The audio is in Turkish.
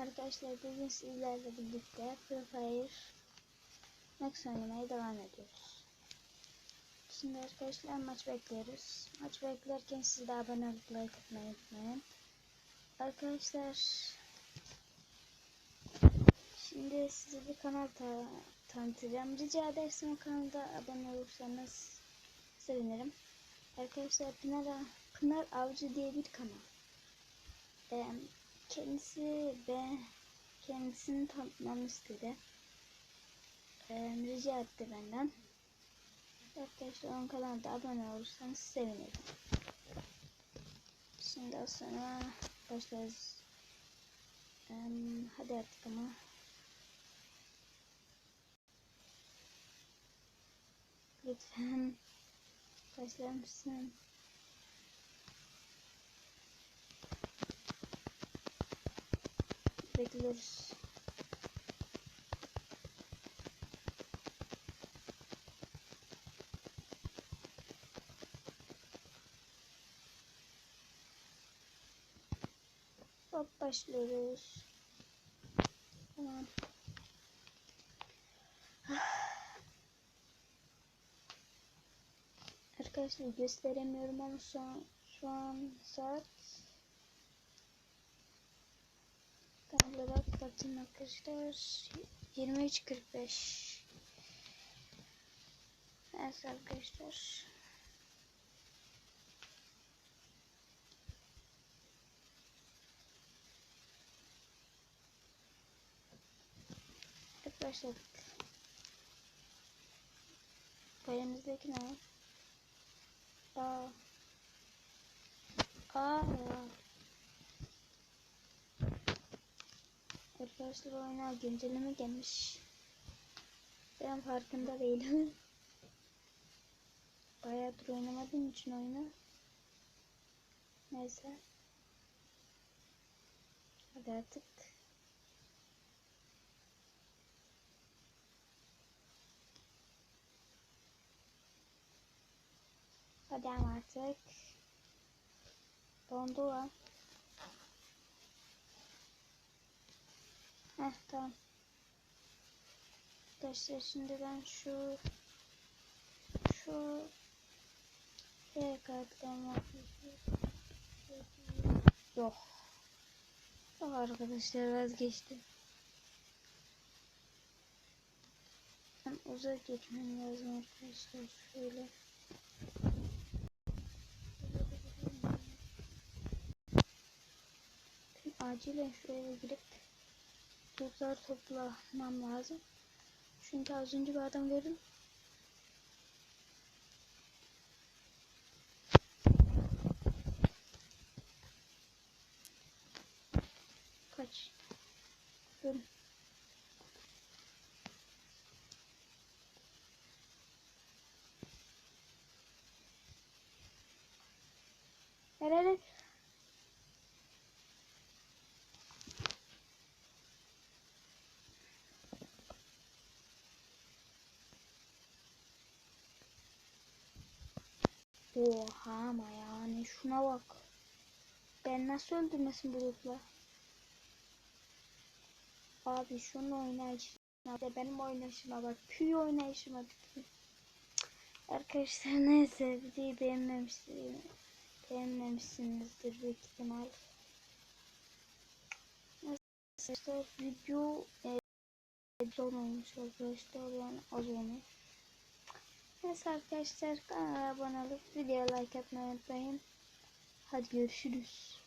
Arkadaşlar bugün sizlerle birlikte Free Fire Max oynamaya devam ediyoruz. Şimdi arkadaşlar maç bekliyoruz. Maç beklerken siz de abone olup like atmayı unutmayın. Arkadaşlar şimdi size bir kanal ta tanıtacağım. Rica edersem kanalda abone olursanız sevinirim. Arkadaşlar Pınar, Pınar Avcı diye bir kanal. Ee, kendisi ve kendisini tanıtmamı istedi. Ee, rica etti benden. Arkadaşlar onun kanalına da abone olursanız sevinirim. Şimdi az sonra başlarız. Ee, hadi artık ama. Lütfen başlar mısın? Bekliyoruz. Hop başlıyoruz. Tamam. Arkadaşlar gösteremiyorum ama şu an, şu an saat tam olarak bakayım arkadaşlar 23.45 Evet arkadaşlar Evet başladık Elimizdeki ne? Aa. Aa. Arkadaşlar oyuna güncelleme gelmiş. Ben farkında değilim. Bayağıdır oynamadığım için oyunu. Neyse. Hadi artık. Hadi artık. Dondu lan. Heh tamam. Arkadaşlar şimdi ben şu şu şey kartlarımı yok. Yok arkadaşlar vazgeçtim. Ben uzak geçmem lazım arkadaşlar şöyle. acilen şuraya girip tuzlar toplamam lazım. Çünkü az önce bir adam gördüm. Kaç. Dur. Nerede? Oha ama yani şuna bak. Ben nasıl öldürmesin bulutla? Abi şunun oynayışına de benim oynayışıma bak. Püy oynayışıma bak. Arkadaşlar neyse videoyu beğenmemişsiniz. Beğenmemişsinizdir büyük ihtimal. Arkadaşlar video e, zor olmuş arkadaşlar yani az olmuş. Neyse arkadaşlar kanala abone olup videoya like atmayı unutmayın. Hadi görüşürüz.